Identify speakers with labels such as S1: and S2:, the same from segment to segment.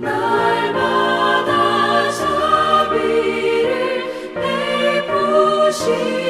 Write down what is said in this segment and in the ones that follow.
S1: 날마다 자비를 베푸시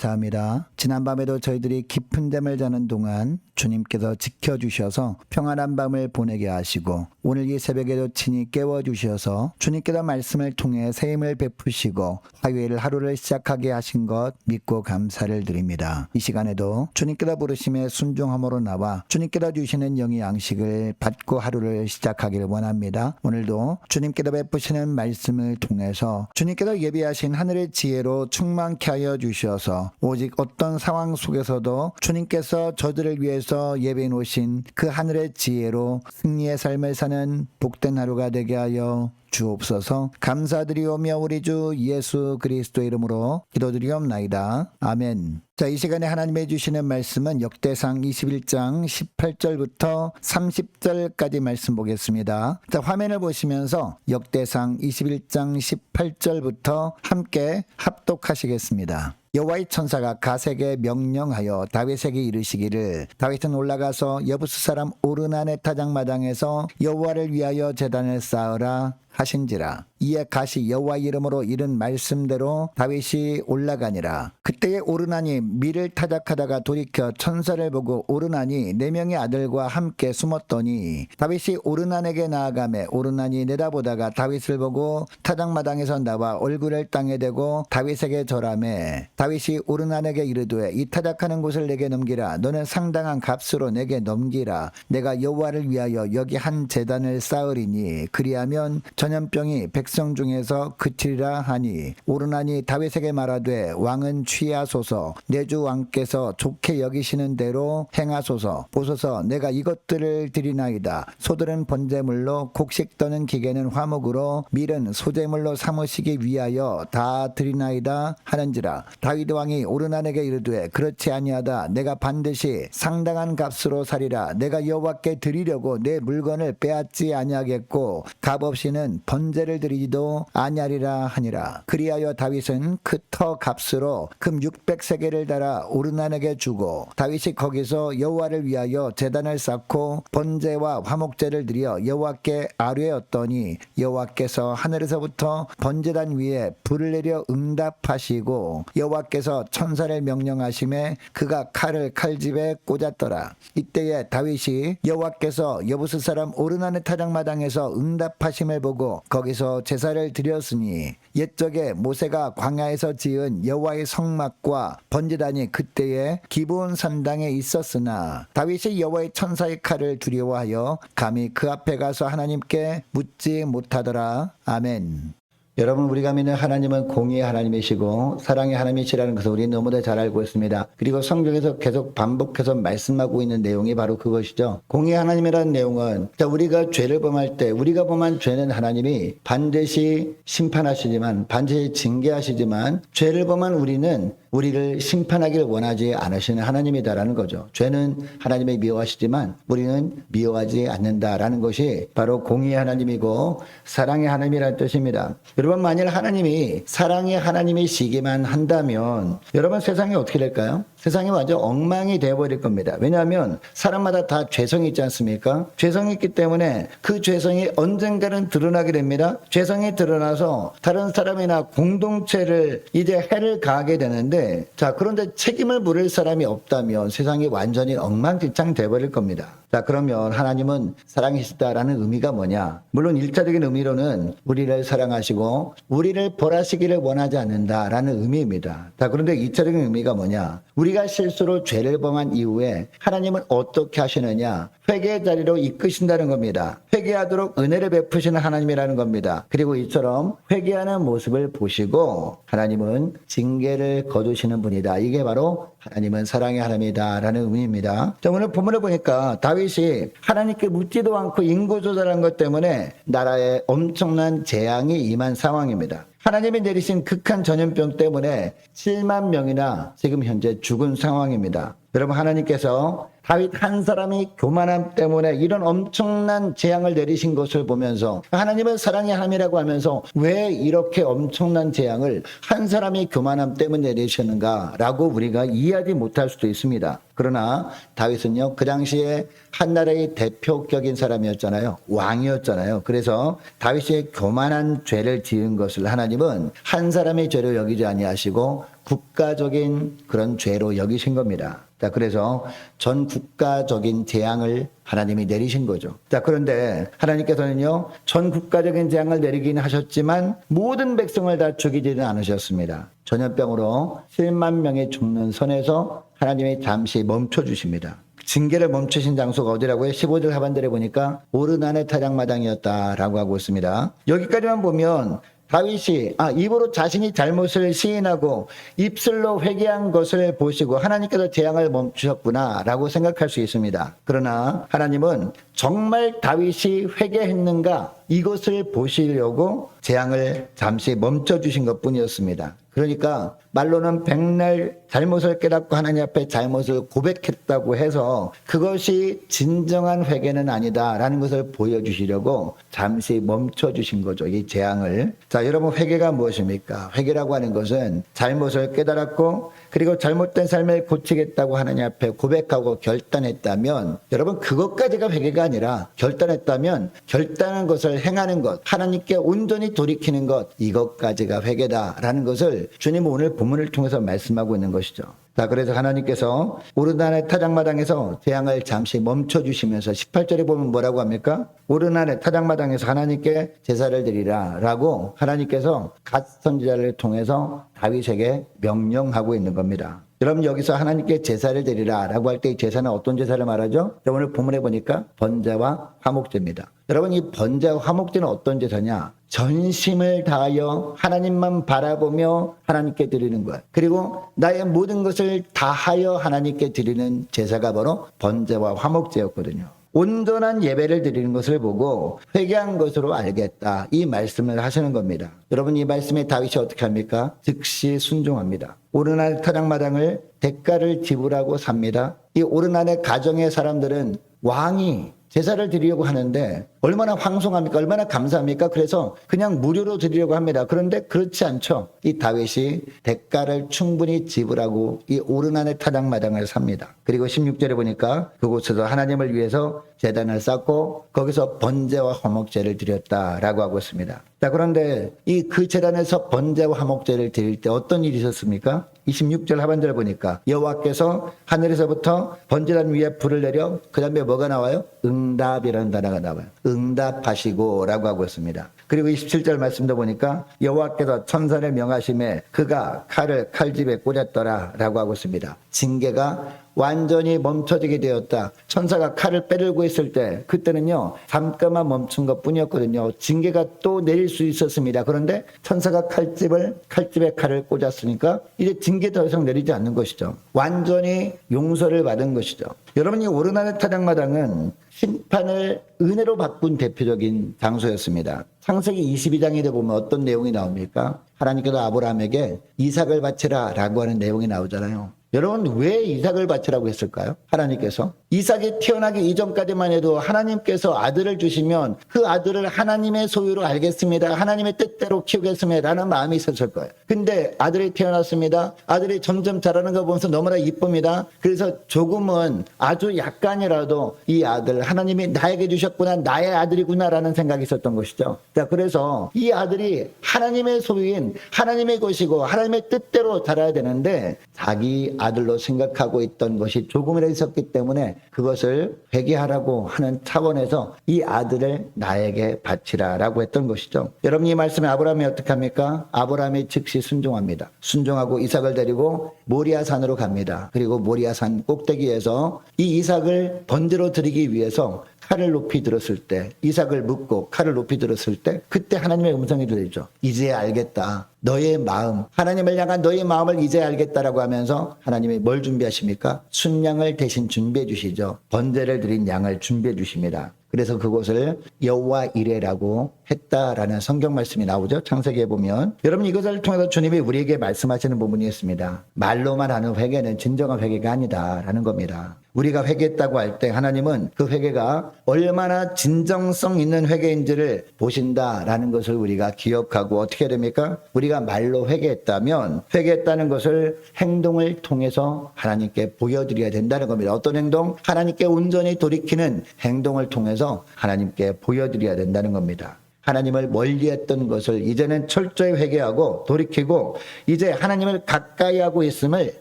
S2: 감사합니다. 지난밤에도 저희들이 깊은 잠을 자는 동안 주님께서 지켜주셔서 평안한 밤을 보내게 하시고 오늘 이 새벽에도 친히 깨워주셔서 주님께서 말씀을 통해 새 힘을 베푸시고 화요일 하루를 시작하게 하신 것 믿고 감사를 드립니다. 이 시간에도 주님께서 부르심에 순종함으로 나와 주님께서 주시는 영의 양식을 받고 하루를 시작하기를 원합니다. 오늘도 주님께서 베푸시는 말씀을 통해서 주님께서 예비하신 하늘의 지혜로 충만케
S1: 하여 주셔서 오직 어떤 상황 속에서도 주님께서 저들을 위해서 예배해 놓으신 그 하늘의 지혜로 승리의 삶을 사는 복된 하루가 되게 하여 주옵소서 감사드리오며 우리 주 예수 그리스도 이름으로 기도드리옵나이다. 아멘. 자, 이 시간에 하나님의 주시는 말씀은 역대상 21장 18절부터 30절까지 말씀 보겠습니다. 자, 화면을 보시면서 역대상 21장 18절부터 함께 합독하시겠습니다. 여호와의 천사가 가세게 명령하여 다윗에게 이르시기를 다윗은 올라가서 여부스 사람 오르난의 타작마당에서 여호와를 위하여 제단을 쌓으라 하신지라. 이에 가시 여호와 이름으로 이른 말씀대로 다윗이 올라가니라. 그때에 오르난이 밀을 타작하다가 돌이켜 천사를 보고 오르난이 네 명의 아들과 함께 숨었더니 다윗이 오르난에게 나아가매 오르난이 내다보다가 다윗을 보고 타작마당에서 나와 얼굴을 땅에 대고 다윗에게 절하매 다윗이 오르난에게 이르되 이 타작하는 곳을 내게 넘기라. 너는 상당한 값으로 내게 넘기라. 내가 여호와를 위하여 여기 한 제단을 쌓으리니 그리하면 전 염병이 백성 중에서 그치리라 하니 오르나니 다윗에게 말하되 왕은 취하소서. 내주 왕께서 좋게 여기시는 대로 행하소서. 보소서 내가 이것들을 드리나이다. 소들은 번제물로 곡식 떠는 기계는 화목으로 밀은 소제물로 삼으시기 위하여 다 드리나이다 하는지라. 다윗 왕이 오르난에게 이르되 그렇지 아니하다. 내가 반드시 상당한 값으로 사리라. 내가 여호와께 드리려고 내 물건을 빼앗지 아니하겠고 값 없이는 번제를 드리지도 아니하리라 하니라. 그리하여 다윗은 그 터 값으로 금 600세겔을 달아 오르난에게 주고 다윗이 거기서 여호와를 위하여 제단을 쌓고 번제와 화목제를 드려 여호와께 아뢰었더니 여호와께서 하늘에서부터 번제단 위에 불을 내려 응답하시고 여호와께서 천사를 명령하심에 그가 칼을 칼집에 꽂았더라. 이때에 다윗이 여호와께서 여부스 사람 오르난의 타작마당에서 응답하심을 보고 거기서 제사를 드렸으니 옛적에 모세가 광야에서 지은 여호와의 성막과 번제단이 그때에 기브온 산당에 있었으나 다윗이 여호와의 천사의 칼을 두려워하여 감히 그 앞에 가서 하나님께 묻지 못하더라 아멘. 여러분 우리가 믿는 하나님은 공의의 하나님이시고 사랑의 하나님이시라는 것을 우리는 너무나 잘 알고 있습니다. 그리고 성경에서 계속 반복해서 말씀하고 있는 내용이 바로 그것이죠. 공의의 하나님이라는 내용은 자, 우리가 죄를 범할 때 우리가 범한 죄는 하나님이 반드시 심판하시지만 반드시 징계하시지만 죄를 범한 우리는 우리를 심판하기를 원하지 않으시는 하나님이다라는 거죠. 죄는 하나님이 미워하시지만 우리는 미워하지 않는다라는 것이 바로 공의의 하나님이고 사랑의 하나님이라는 뜻입니다. 여러분 만일 하나님이 사랑의 하나님이시기만 한다면 여러분 세상이 어떻게 될까요? 세상이 완전 엉망이 되어버릴 겁니다. 왜냐하면 사람마다 다 죄성이 있지 않습니까? 죄성이 있기 때문에 그 죄성이 언젠가는 드러나게 됩니다. 죄성이 드러나서 다른 사람이나 공동체를 이제 해를 가하게 되는데 자 그런데 책임을 물을 사람이 없다면 세상이 완전히 엉망진창 돼버릴 겁니다. 자 그러면 하나님은 사랑이시다라는 의미가 뭐냐? 물론 일차적인 의미로는 우리를 사랑하시고 우리를 벌하시기를 원하지 않는다라는 의미입니다. 자 그런데 이차적인 의미가 뭐냐? 우리가 실수로 죄를 범한 이후에 하나님은 어떻게 하시느냐? 회개의 자리로 이끄신다는 겁니다. 회개하도록 은혜를 베푸시는 하나님이라는 겁니다. 그리고 이처럼 회개하는 모습을 보시고 하나님은 징계를 거두시는 분이다. 이게 바로 하나님은 사랑의 하나님이다라는 의미입니다. 자, 오늘 본문을 보니까 다윗이 하나님께 묻지도 않고 인구 조절한 것 때문에 나라에 엄청난 재앙이 임한 상황입니다. 하나님이 내리신 극한 전염병 때문에 7만 명이나 지금 현재 죽은 상황입니다. 여러분 하나님께서 다윗 한 사람이 교만함 때문에 이런 엄청난 재앙을 내리신 것을 보면서 하나님은 사랑의 하나님이라고 하면서 왜 이렇게 엄청난 재앙을 한 사람이 교만함 때문에 내리셨는가라고 우리가 이해하지 못할 수도 있습니다. 그러나 다윗은요 그 당시에 한 나라의 대표격인 사람이었잖아요 왕이었잖아요 그래서 다윗이 교만한 죄를 지은 것을 하나님은 한 사람의 죄로 여기지 아니하시고 국가적인 그런 죄로 여기신 겁니다. 자, 그래서 전 국가적인 재앙을 하나님이 내리신 거죠. 자, 그런데 하나님께서는요, 전 국가적인 재앙을 내리긴 하셨지만 모든 백성을 다 죽이지는 않으셨습니다. 전염병으로 7만 명이 죽는 선에서 하나님이 잠시 멈춰 주십니다. 징계를 멈추신 장소가 어디라고요? 15절 하반절에 보니까 오르난의 타작마당이었다라고 하고 있습니다. 여기까지만 보면 다윗이 아 입으로 자신이 잘못을 시인하고 입술로 회개한 것을 보시고 하나님께서 재앙을 멈추셨구나라고 생각할 수 있습니다. 그러나 하나님은 정말 다윗이 회개했는가 이것을 보시려고 재앙을 잠시 멈춰 주신 것 뿐이었습니다. 그러니까 말로는 백날 잘못을 깨닫고 하나님 앞에 잘못을 고백했다고 해서 그것이 진정한 회개는 아니다라는 것을 보여주시려고 잠시 멈춰 주신 거죠. 이 재앙을. 자, 여러분 회개가 무엇입니까? 회개라고 하는 것은 잘못을 깨달았고 그리고 잘못된 삶을 고치겠다고 하나님 앞에 고백하고 결단했다면 여러분 그것까지가 회개가 아니라 결단했다면 결단한 것을 행하는 것 하나님께 온전히 돌이키는 것 이것까지가 회개다라는 것을 주님 오늘 본문을 통해서 말씀하고 있는 것이죠. 자, 그래서 하나님께서 오르난의 타작마당에서 재앙을 잠시 멈춰 주시면서 18절에 보면 뭐라고 합니까? 오르난의 타작마당에서 하나님께 제사를 드리라라고 하나님께서 갓 선지자를 통해서 다윗에게 명령하고 있는 겁니다. 여러분 여기서 하나님께 제사를 드리라라고 할 때 이 제사는 어떤 제사를 말하죠? 자, 오늘 본문에 보니까 번제와 화목제입니다. 여러분 이 번제와 화목제는 어떤 제사냐? 전심을 다하여 하나님만 바라보며 하나님께 드리는 것. 그리고 나의 모든 것을 다하여 하나님께 드리는 제사가 바로 번제와 화목제였거든요. 온전한 예배를 드리는 것을 보고 회개한 것으로 알겠다. 이 말씀을 하시는 겁니다. 여러분 이 말씀에 다윗이 어떻게 합니까? 즉시 순종합니다. 오르날 타작마당을 대가를 지불하고 삽니다. 이 오르날의 가정의 사람들은 왕이 제사를 드리려고 하는데 얼마나 황송합니까? 얼마나 감사합니까? 그래서 그냥 무료로 드리려고 합니다. 그런데 그렇지 않죠. 이 다윗이 대가를 충분히 지불하고 이 오르난의 타작마당을 삽니다. 그리고 16절에 보니까 그곳에서 하나님을 위해서 재단을 쌓고 거기서 번제와 화목제를 드렸다라고 하고 있습니다. 자, 그런데 이 그 재단에서 번제와 화목제를 드릴 때 어떤 일이 있었습니까? 26절 하반절 보니까 여호와께서 하늘에서부터 번제단 위에 불을 내려 그 다음에 뭐가 나와요? 응답이라는 단어가 나와요. 응답하시고라고 하고 있습니다. 그리고 27절 말씀도 보니까 여호와께서 천사를 명하심에 그가 칼을 칼집에 꽂았더라라고 하고 있습니다. 징계가 완전히 멈춰지게 되었다. 천사가 칼을 빼들고 있을 때 그때는요 잠깐만 멈춘 것 뿐이었거든요. 징계가 또 내릴 수 있었습니다. 그런데 천사가 칼집을 칼집에 칼을 꽂았으니까 이제 징계 더 이상 내리지 않는 것이죠. 완전히 용서를 받은 것이죠. 여러분이 오르나의 타작마당은 심판을 은혜로 바꾼 대표적인 장소였습니다. 창세기 22장에 보면 어떤 내용이 나옵니까? 하나님께서 아브라함에게 이삭을 바치라 라고 하는 내용이 나오잖아요. 여러분 왜 이삭을 바치라고 했을까요? 하나님께서 이삭이 태어나기 이전까지만 해도 하나님께서 아들을 주시면 그 아들을 하나님의 소유로 알겠습니다. 하나님의 뜻대로 키우겠습니다라는 마음이 있었을 거예요. 근데 아들이 태어났습니다. 아들이 점점 자라는 거 보면서 너무나 이쁩니다. 그래서 조금은 아주 약간이라도 이 아들 하나님이 나에게 주셨구나 나의 아들이구나라는 생각이 있었던 것이죠. 자 그래서 이 아들이 하나님의 소유인 하나님의 것이고 하나님의 뜻대로 자라야 되는데 자기 아들로 생각하고 있던 것이 조금이라도 있었기 때문에 그것을 회개하라고 하는 차원에서 이 아들을 나에게 바치라라고 했던 것이죠. 여러분 이 말씀에 아브라함이 어떻게 합니까? 아브라함이 즉시 순종합니다. 순종하고 이삭을 데리고 모리아산으로 갑니다. 그리고 모리아산 꼭대기에서 이 이삭을 번제로 드리기 위해서 칼을 높이 들었을 때 이삭을 묶고 칼을 높이 들었을 때 그때 하나님의 음성이 들리죠. 이제 알겠다. 너의 마음 하나님을 향한 너의 마음을 이제 알겠다라고 하면서 하나님이 뭘 준비하십니까? 순양을 대신 준비해 주시죠. 번제를 드린 양을 준비해 주십니다. 그래서 그곳을 여호와 이레라고 했다라는 성경 말씀이 나오죠. 창세기에 보면 여러분 이것을 통해서 주님이 우리에게 말씀하시는 부분이 있습니다. 말로만 하는 회개는 진정한 회개가 아니다라는 겁니다. 우리가 회개했다고 할 때 하나님은 그 회개가 얼마나 진정성 있는 회개인지를 보신다라는 것을 우리가 기억하고 어떻게 됩니까? 우리가 말로 회개했다면 회개했다는 것을 행동을 통해서 하나님께 보여드려야 된다는 겁니다. 어떤 행동? 하나님께 온전히 돌이키는 행동을 통해서 하나님께 보여드려야 된다는 겁니다. 하나님을 멀리했던 것을 이제는 철저히 회개하고 돌이키고 이제 하나님을 가까이 하고 있음을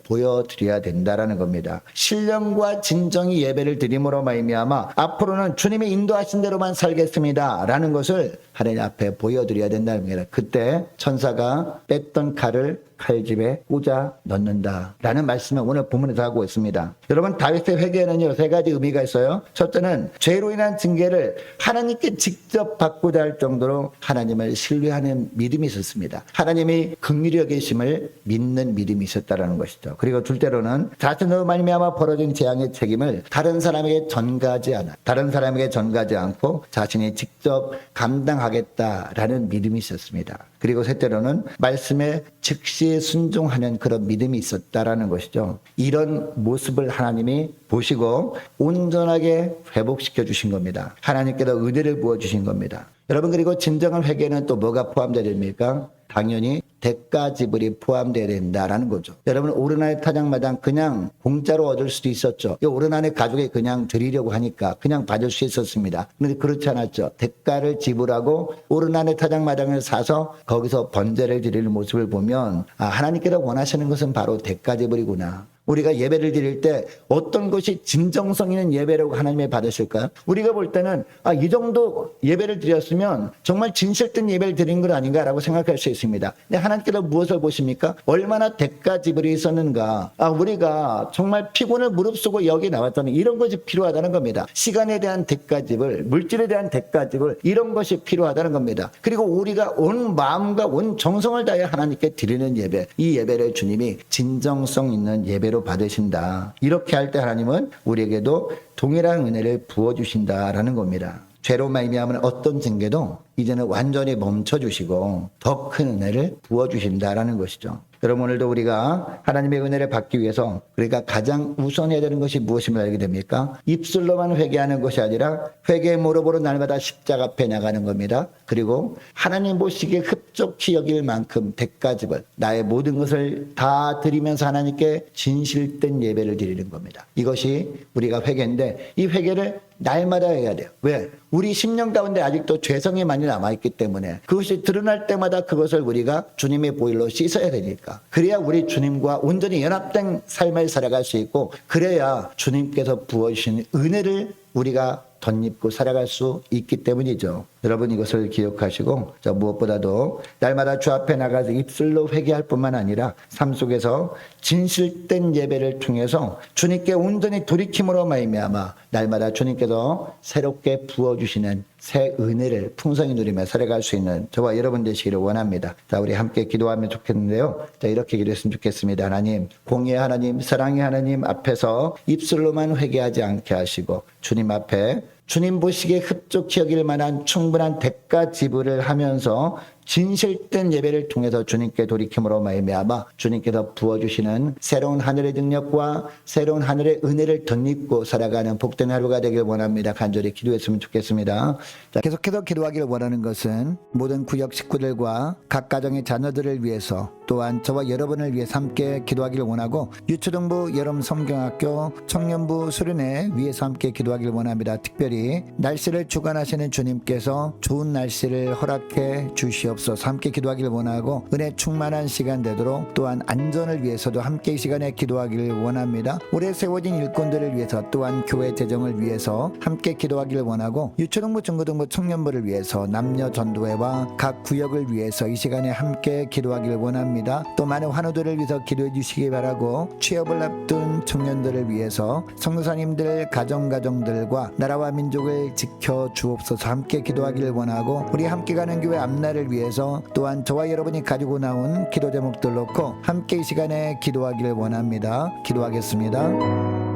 S1: 보여드려야 된다라는 겁니다. 신령과 진정이 예배를 드림으로 말미암아 앞으로는 주님이 인도하신 대로만 살겠습니다라는 것을 하나님 앞에 보여드려야 된다는 겁니다. 그때 천사가 뺐던 칼을 칼집에 꽂아 넣는다 라는 말씀을 오늘 본문에서 하고 있습니다. 여러분 다윗의 회개는요 세 가지 의미가 있어요. 첫째는 죄로 인한 징계를 하나님께 직접 받고자 할 정도로 하나님을 신뢰하는 믿음이 있었습니다. 하나님이 긍휼히 여기심을 믿는 믿음이 있었다라는 것이죠. 그리고 둘째로는 자신으로 말미암아 벌어진 재앙의 책임을 다른 사람에게 전가하지 않아 다른 사람에게 전가하지 않고 자신이 직접 감당하겠다라는 믿음이 있었습니다. 그리고 셋째로는 말씀에 즉시 순종하는 그런 믿음이 있었다라는 것이죠. 이런 모습을 하나님이 보시고 온전하게 회복시켜 주신 겁니다. 하나님께서 은혜를 부어 주신 겁니다. 여러분 그리고 진정한 회개는 또 뭐가 포함되어 됩니까? 당연히 대가 지불이 포함되어야 된다라는 거죠. 여러분 오르나의 타작마당 그냥 공짜로 얻을 수도 있었죠. 이 오르나의 가족이 그냥 드리려고 하니까 그냥 받을 수 있었습니다. 그런데 그렇지 않았죠. 대가를 지불하고 오르나의 타작마당을 사서 거기서 번제를 드리는 모습을 보면 아, 하나님께서 원하시는 것은 바로 대가 지불이구나. 우리가 예배를 드릴 때 어떤 것이 진정성 있는 예배라고 하나님이 받으실까요? 우리가 볼 때는 아, 이 정도 예배를 드렸으면 정말 진실된 예배를 드린 것 아닌가라고 생각할 수 있습니다. 근데 하나님께서 무엇을 보십니까? 얼마나 대가 지불이 있었는가? 아, 우리가 정말 피곤을 무릅쓰고 여기 나왔다는 이런 것이 필요하다는 겁니다. 시간에 대한 대가 지불, 물질에 대한 대가 지불 이런 것이 필요하다는 겁니다. 그리고 우리가 온 마음과 온 정성을 다해 하나님께 드리는 예배, 이 예배를 주님이 진정성 있는 예배로 받으신다. 이렇게 할 때 하나님은 우리에게도 동일한 은혜를 부어 주신다라는 겁니다. 죄로 말미암은 어떤 징계도 이제는 완전히 멈춰 주시고 더 큰 은혜를 부어 주신다라는 것이죠. 여러분 오늘도 우리가 하나님의 은혜를 받기 위해서 우리가 가장 우선해야 되는 것이 무엇임을 알게 됩니까? 입술로만 회개하는 것이 아니라 회개의 무릎으로 날마다 십자가 앞에 나가는 겁니다. 그리고 하나님 보시기에 흡족히 여길 만큼 대가집을 나의 모든 것을 다 드리면서 하나님께 진실된 예배를 드리는 겁니다. 이것이 우리가 회개인데 이 회개를 날마다 해야 돼요. 왜? 우리 10년 가운데 아직도 죄성이 많이 남아있기 때문에 그것이 드러날 때마다 그것을 우리가 주님의 보일로 씻어야 되니까. 그래야 우리 주님과 온전히 연합된 삶을 살아갈 수 있고 그래야 주님께서 부어주신 은혜를 우리가 덧입고 살아갈 수 있기 때문이죠. 여러분 이것을 기억하시고 저 무엇보다도 날마다 주 앞에 나가서 입술로 회개할 뿐만 아니라 삶 속에서 진실된 예배를 통해서 주님께 온전히 돌이킴으로 말미암아 날마다 주님께서 새롭게 부어 주시는 새 은혜를 풍성히 누리며 살아갈 수 있는 저와 여러분 되시기를 원합니다. 자, 우리 함께 기도하면 좋겠는데요. 자, 이렇게 기도했으면 좋겠습니다. 하나님, 공의 하나님, 사랑의 하나님 앞에서 입술로만 회개하지 않게 하시고 주님 앞에 주님 보시기에 흡족히 여길 만한 충분한 대가 지불을 하면서 진실된 예배를 통해서 주님께 돌이킴으로 말미암아 주님께서 부어주시는 새로운 하늘의 능력과 새로운 하늘의 은혜를 덧입고 살아가는 복된 하루가 되길 원합니다. 간절히 기도했으면 좋겠습니다. 자, 계속해서 기도하기를 원하는 것은 모든 구역 식구들과 각 가정의 자녀들을 위해서 또한 저와 여러분을 위해 함께 기도하기를 원하고 유초등부 여름 성경학교 청년부 수련회 위에서 함께 기도하기를 원합니다. 특별히 날씨를 주관하시는 주님께서 좋은 날씨를 허락해 주시옵소서 함께 기도하기를 원하고 은혜 충만한 시간 되도록 또한 안전을 위해서도 함께 이 시간에 기도하기를 원합니다. 올해 세워진 일꾼들을 위해서 또한 교회 재정을 위해서 함께 기도하기를 원하고 유초등부 중고등부 청년부를 위해서 남녀 전도회와 각 구역을 위해서 이 시간에 함께 기도하기를 원합니다. 또 많은 환우들을 위해서 기도해 주시기 바라고 취업을 앞둔 청년들을 위해서 성도사님들 가정가정들과 나라와 민족을 지켜 주옵소서 함께 기도하기를 원하고 우리 함께 가는 교회 앞날을 위해서 또한 저와 여러분이 가지고 나온 기도 제목들 놓고 함께 이 시간에 기도하기를 원합니다. 기도하겠습니다.